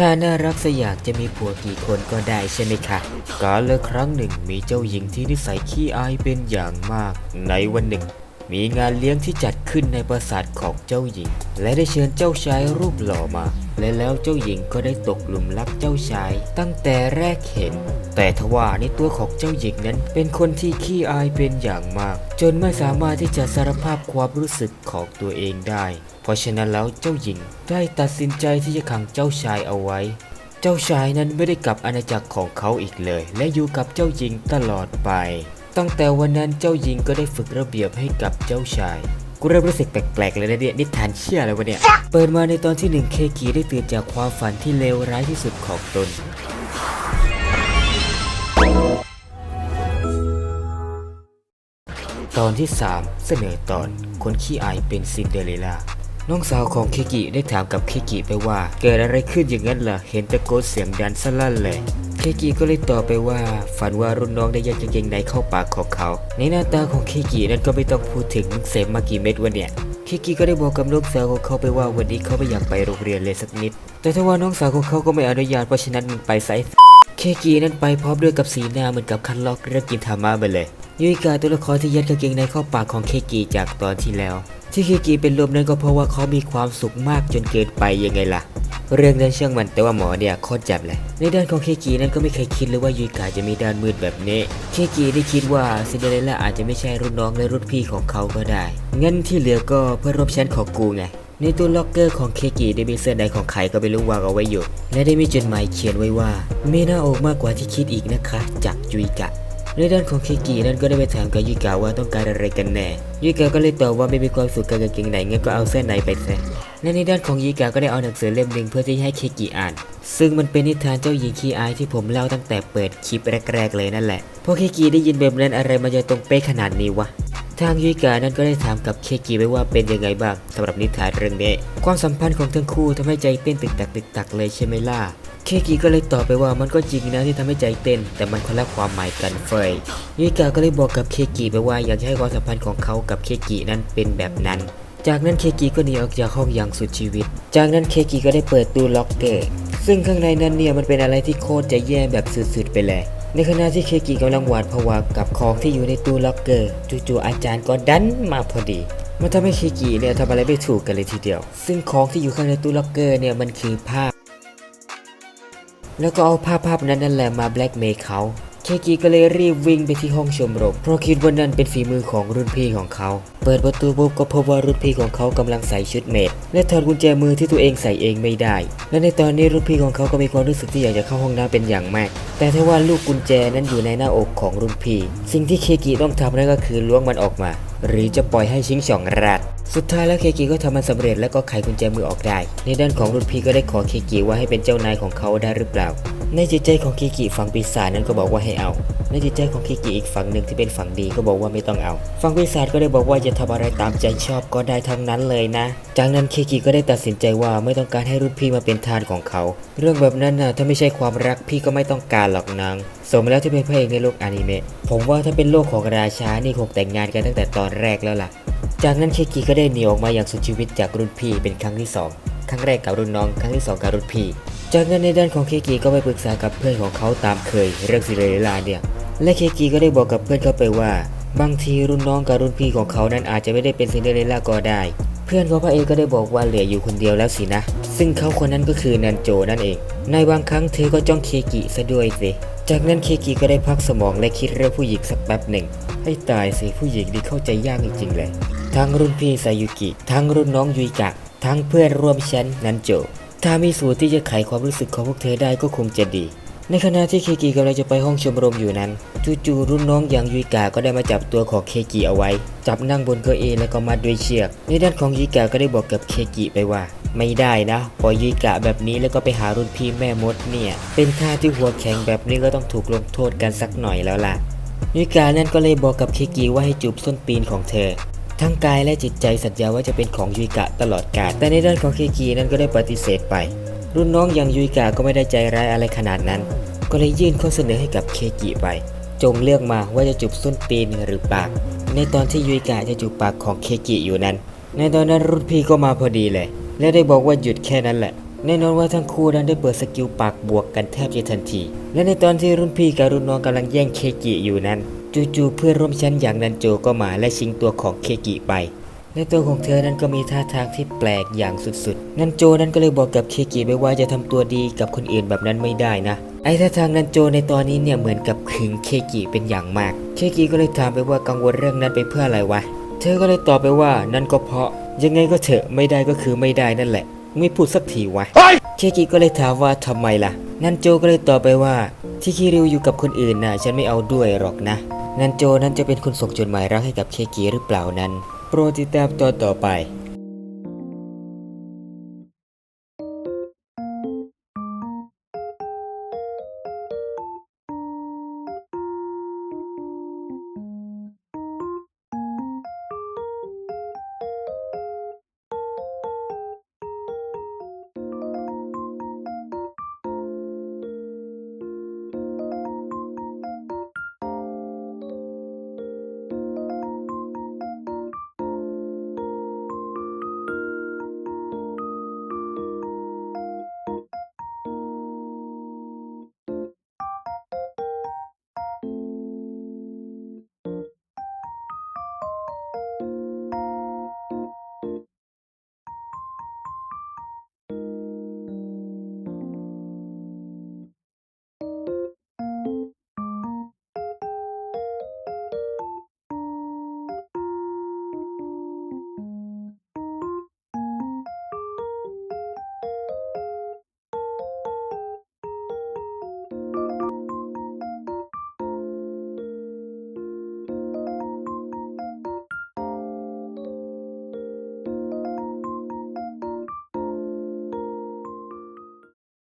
ถ้าน่ารักสอยากจะมีผัวกี่คนก็ได้ใช่ไหมคะกาลครั้งหนึ่งมีเจ้าหญิงที่นิสัยขี้อายเป็นอย่างมาก ในวันหนึ่ง มีงานเลี้ยงที่จัดขึ้นในปราสาทของเจ้าหญิง และได้เชิญเจ้าชายรูปหล่อมา และแล้วเจ้าหญิงก็ได้ตกหลุมรักเจ้าชาย ตั้งแต่แรกเห็น แต่ทว่าในตัวของเจ้าหญิงนั้น เป็นคนที่ขี้อายเป็นอย่างมาก จนไม่สามารถที่จะสารภาพความรู้สึกของตัวเองได้ เพราะฉะนั้นแล้วเจ้าหญิงได้ตัดสินใจที่จะขังเจ้าชายเอาไว้เจ้าชายนั้นไม่ได้กลับอาณาจักรของเขาอีกเลย และอยู่กับเจ้าหญิงตลอดไป ตั้งแต่วันนั้นเจ้าหญิงก็ได้ฝึกระเบียบให้กับเจ้าชาย กูเริ่มรู้สึกแปลกๆเลยนะเนี่ยนิทานเชี่ยอะไรวะเนี่ย เปิดมาในตอนที่หนึ่งเคกีได้ตื่นจากความฝันที่เลวร้ายที่สุดของตนตอนที่ 3 เสนอตอนคนขี้อายเป็นซินเดอเรลล่า น้องสาวของเคกิได้ถามกับเคกิไปว่า เกิดอะไรขึ้นอย่างนั้นล่ะ เห็นตะโกนเสียงดันสลั่นเลย เคกิก็เลยตอบไปว่า ฝันว่ารุ่นน้องได้ยัดกางเกงในเข้าปากของเขา ในหน้าตาของเคกินั้นก็ไม่ต้องพูดถึงมึงเสพมากี่เม็ดวะเนี่ยเคกิก็ได้บอกกับน้องสาวของเขาไปว่าวันนี้เขาไม่อยากไปโรงเรียนเลยสักนิด แต่ถ้าว่าน้องสาวของเขาก็ไม่อนุญาตเพราะฉะนั้นมึงไปไซส์ เคกีนั้นไปพร้อมด้วยกับสีหน้าเหมือนกับคันล็อกเรื่องกินธรรมะไปเลยยุยกาตัวละครที่ยัดกางเกงในเข้าปากของเคกีจากตอนที่แล้ว ที่เคกีเป็นลมนั้นก็เพราะว่าเขามีความสุขมากจนเกินไปยังไงล่ะ เรื่องนั้นช่างมันแต่ว่าหมอเนี่ยโคตรจับเลย ในด้านของเคกีนั้นก็ไม่เคยคิดเลยว่ายุยกาจะมีด้านมืดแบบนี้ เคกีได้คิดว่าซินเดอเรลล่าอาจจะไม่ใช่รุ่นน้องและรุ่นพี่ของเขาก็ได้งั้นที่เหลือก็เพื่อรบชั้นของกูไง ในตู้ล็อกเกอร์ของเคกิได้มีเสื้อในของใครก็ไม่รู้วางเอาไว้อยู่ และได้มีจดหมายเขียนไว้ว่าไมีหน้าอกมากกว่าที่คิดอีกนะคะ จากยุยกะ ในด้านของเคกินั้นก็ได้ไปถามกับยุยกะว่าต้องการอะไรกันแน่ ยุยกะก็เลยตอบว่าไม่มีความสุขกับกางเกงไหนงั้นก็เอาเสื้อในไปซะและในด้านของยุยกะก็ได้เอาหนังสือเล่มหนึ่งเพื่อที่ให้เคกิอ่าน ซึ่งมันเป็นนิทานเจ้าหญิงขี้อายที่ผมเล่าตั้งแต่เปิดคลิปแรกๆเลยนั่นแหละพอเคกิได้ยินแบบนั้นอะไรมันจะตรงเป๊ะขนาดนี้วะ ทางยุยกานั้นก็ได้ถามกับเคกิไปว่าเป็นยังไงบ้างสำหรับนิทานเรื่องนี้ ความสัมพันธ์ของทั้งคู่ทำให้ใจเต้นตึกตักตึกตักเลยใช่ไหมล่ะ เคกิก็เลยตอบไปว่ามันก็จริงนะที่ทำให้ใจเต้น แต่มันคนละความหมายกันเฟยยุยกาก็เลยบอกกับเคกิไปว่าอยากให้ความสัมพันธ์ของเขากับเคกินั้นเป็นแบบนั้น จากนั้นเคกิก็หนีออกจากห้องอย่างสุดชีวิต จากนั้นเคกิก็ได้เปิดตู้ล็อกเกอร์ซึ่งข้างในนั้นเนี่ยมันเป็นอะไรที่โคตรจะแย่แบบสุดๆไปเลย ในขณะที่เคกิกำลังหวาดผวากับของที่อยู่ในตู้ล็อกเกอร์จู่ๆอาจารย์ก็ดันมาพอดี มันทำให้เคกิเนี่ยทำอะไรไม่ถูกกันเลยทีเดียว ซึ่งของที่อยู่ข้างในตู้ล็อกเกอร์เนี่ยมันคือภาพ แล้วก็เอาภาพภาพนั้นนั่นแหละมาแบล็กเมย์เขา เคกิก็เลยรีบวิ่งไปที่ห้องชมรมเพราะคิดว่านั่นเป็นฝีมือของรุ่นพี่ของเขา เปิดประตูปุ๊บก็พบว่ารุ่นพี่ของเขากำลังใส่ชุดเมดและถอดกุญแจมือที่ตัวเองใส่เองไม่ได้ และในตอนนี้รุ่นพี่ของเขาก็มีความรู้สึกที่อยากจะเข้าห้องน้ำเป็นอย่างมาก แต่ถ้าว่าลูกกุญแจนั้นอยู่ในหน้าอกของรุ่นพี่ สิ่งที่เคกิต้องทำนั่นก็คือล้วงมันออกมา หรือจะปล่อยให้ชิงช่องรัดสุดท้ายแล้วเคกิก็ทำมันสำเร็จแล้วก็ไขกุญแจมือออกได้ ในด้านของรุ่นพี่ก็ได้ขอเคกิว่าให้เป็นเจ้านายของเขาได้หรือเปล่า ในจิตใจของเคกิฝั่งปีศาจนั้นก็บอกว่าให้เอา ในจิตใจของเคกิอีกฝั่งหนึ่งที่เป็นฝั่งดีก็บอกว่าไม่ต้องเอา ฝั่งปีศาจก็ได้บอกว่าจะทำอะไรตามใจชอบก็ได้ทั้งนั้นเลยนะ จากนั้นเคกิก็ได้ตัดสินใจว่าไม่ต้องการให้รุ่นพี่มาเป็นทานของเขา เรื่องแบบนั้นนะถ้าไม่ใช่ความรักพี่ก็ไม่ต้องการหรอกนางสมแล้วที่เป็นพระเอกในโลกอนิเมะ ผมว่าถ้าเป็นโลกของราชานี่คงแต่งงานกันตั้งแต่ตอนแรกแล้วล่ะ จากนั้นเคกิก็ได้หนีออกมาอย่างสุดชีวิตจากรุ่นพี่เป็นครั้งที่สองครั้งแรกกับรุ่นน้อง ครั้งที่สองกับรุ่นพี่ จากนั้นในด้านของเคกิก็ไปปรึกษากับเพื่อนของเขาตามเคย เรื่องซิเรล่าเนี่ย และเคกิก็ได้บอกกับเพื่อนเขาไปว่า บางทีรุ่นน้องกับรุ่นพี่ของเขานั้นอาจจะไม่ได้เป็นซินเดอเรลล่าก็ได้ เพื่อนของพระเอกก็ได้บอกว่าเหลืออยู่คนเดียวแล้วสินะ ซึ่งเขาคนนั้นก็คือนันโจนั่นเอง ในบางครั้งเธอก็จ้องเคกิซะด้วยสิ จากนั้นเคกิก็ได้พักสมองและคิดเรื่องผู้หญิงสักแป๊บหนึ่ง ให้ตายสิผู้หญิงนี่เข้าใจยากจริงๆเลย ทั้งรุ่นพี่ซายุกิ ทั้งรุ่นน้องยุยกะ ทั้งเพื่อนร่วมชั้นนันโจ ถ้ามีสูตรที่จะไขความรู้สึกของพวกเธอได้ก็คงจะดี ในขณะที่เคกิกำลังจะไปห้องชมรมอยู่นั้นจู่ๆรุ่นน้องอย่างยุยกะก็ได้มาจับตัวของเคกิเอาไว้ จับนั่งบนเก้าอี้แล้วก็มัดด้วยเชือก ในด้านของยุยกะก็ได้บอกกับเคกิไปว่า ไม่ได้นะปล่อยยุยกะแบบนี้แล้วก็ไปหารุ่นพี่แม่มดเนี่ย เป็นท่าที่หัวแข็งแบบนี้ก็ต้องถูกลงโทษกันสักหน่อยแล้วล่ะยุยกานั้นก็เลยบอกกับเคกิว่าให้จูบส้นตีนของเธอ ทั้งกายและจิตใจสัญญาว่าจะเป็นของยุยกะตลอดกาลแต่ในด้านของเคกินั้นก็ได้ปฏิเสธไป รุ่นน้องอย่างยุยกะก็ไม่ได้ใจร้ายอะไรขนาดนั้น ก็เลยยื่นข้อเสนอให้กับเคกิไป จงเลือกมาว่าจะจูบส้นตีนหรือปาก ในตอนที่ยุยกะจะจูบปากของเคกิอยู่นั้น ในตอนนั้นรุ่นพี่ก็มาพอดีเลย และได้บอกว่าหยุดแค่นั้นแหละแน่นอนว่าทั้งคู่นั้นได้เปิดสกิลปากบวกกันแทบจะทันที และในตอนที่รุ่นพี่กับรุ่นน้องกำลังแย่งเคกิอยู่นั้น จู่ๆเพื่อนร่วมชั้นอย่างนันโจก็มาและชิงตัวของเคกิไป และตัวของเธอนั้นก็มีท่าทางที่แปลกอย่างสุดๆ นันโจนั้นก็เลยบอกกับเคกิไปว่าจะทำตัวดีกับคนอื่นแบบนั้นไม่ได้นะ ไอ้ท่าทางนันโจในตอนนี้เนี่ยเหมือนกับขึงเคกิเป็นอย่างมาก เคกิก็เลยถามไปว่ากังวลเรื่องนั้นไปเพื่ออะไรวะ เธอก็เลยตอบไปว่านั่นก็เพราะ ยังไงก็เถอะไม่ได้ก็คือไม่ได้นั่นแหละ ไม่พูดสักทีวะเคกิก็เลยถามว่าทำไมล่ะ นันโจก็เลยตอบไปว่า ที่คิริวอยู่กับคนอื่นน่ะฉันไม่เอาด้วยหรอกนะ นันโจนั้นจะเป็นคนส่งจดหมายรักให้กับเคกีหรือเปล่านั้น โปรดติดตามตอนต่อไป